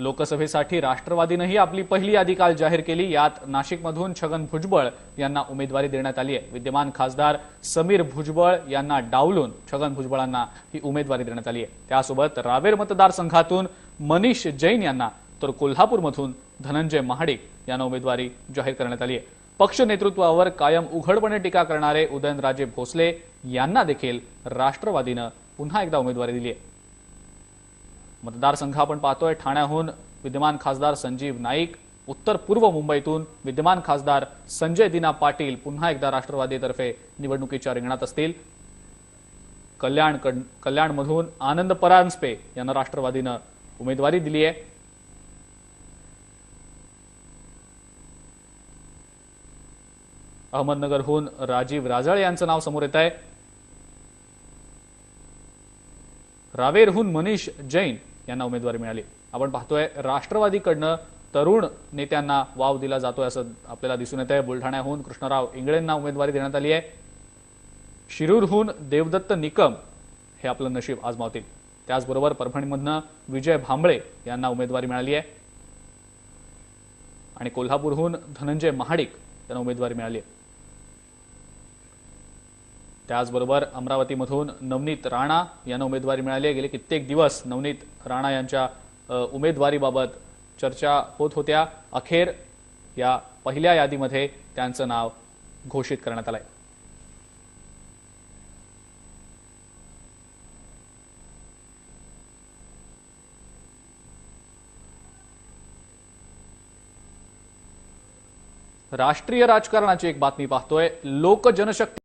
लोकसभेसाठी राष्ट्रवादीनंही आपली पहिली यादी काल जाहीर केली. यात नाशिकमधून छगन भुजबळ यांना उमेदवारी देण्यात आली आहे. विद्यमान खासदार समीर भुजबळ यांना डावलून छगन भुजबळांना ही उमेदवारी देण्यात आली आहे. त्यासोबत रावेर मतदारसंघातून मनीष जैन यांना तर कोल्हापूरमधून धनंजय महाडिक यांना उमेदवारी जाहीर करण्यात आली आहे. पक्ष नेतृत्वावर कायम उघडपणे टीका करणारे उदयनराजे भोसले यांना देखील राष्ट्रवादीनं पुन्हा एकदा उमेदवारी दिली आहे. मतदारसंघ आपण पाहतोय ठाण्याहून विद्यमान खासदार संजीव नाईक उत्तर पूर्व मुंबईतून विद्यमान खासदार संजय दिना पाटील पुन्हा एकदा राष्ट्रवादीतर्फे निवडणुकीच्या रिंगणात असतील. कल्याण कल्याणमधून आनंद परांजपे यांना राष्ट्रवादीनं उमेदवारी दिली आहे अहमदनगरहून राजीव राजळ यांचं नाव समोर येत आहे रावेरहून मनीष जैन यांना उमेदवारी मिळाली. आपण पाहतोय राष्ट्रवादीकडनं तरुण नेत्यांना वाव दिला जातोय असं आपल्याला दिसून येत आहे बुलढाण्याहून कृष्णराव इंगळेंना उमेदवारी देण्यात आली आहे. शिरूरहून देवदत्त निकम हे आपलं नशीब आजमावतील. त्याचबरोबर परभणीमधनं विजय भांबळे यांना उमेदवारी मिळाली आहे. आणि कोल्हापूरहून धनंजय महाडिक यांना उमेदवारी मिळाली आहे. त्याचबरोबर अमरावतीमधून नवनीत राणा यांना उमेदवारी मिळाली गेले कित्येक दिवस नवनीत राणा यांच्या उमेदवारीबाबत चर्चा होत होत्या. अखेर या पहिल्या यादीमध्ये त्यांचं नाव घोषित करण्यात आलंय. राष्ट्रीय राजकारणाची एक बातमी पाहतोय. लोक जनशक्ती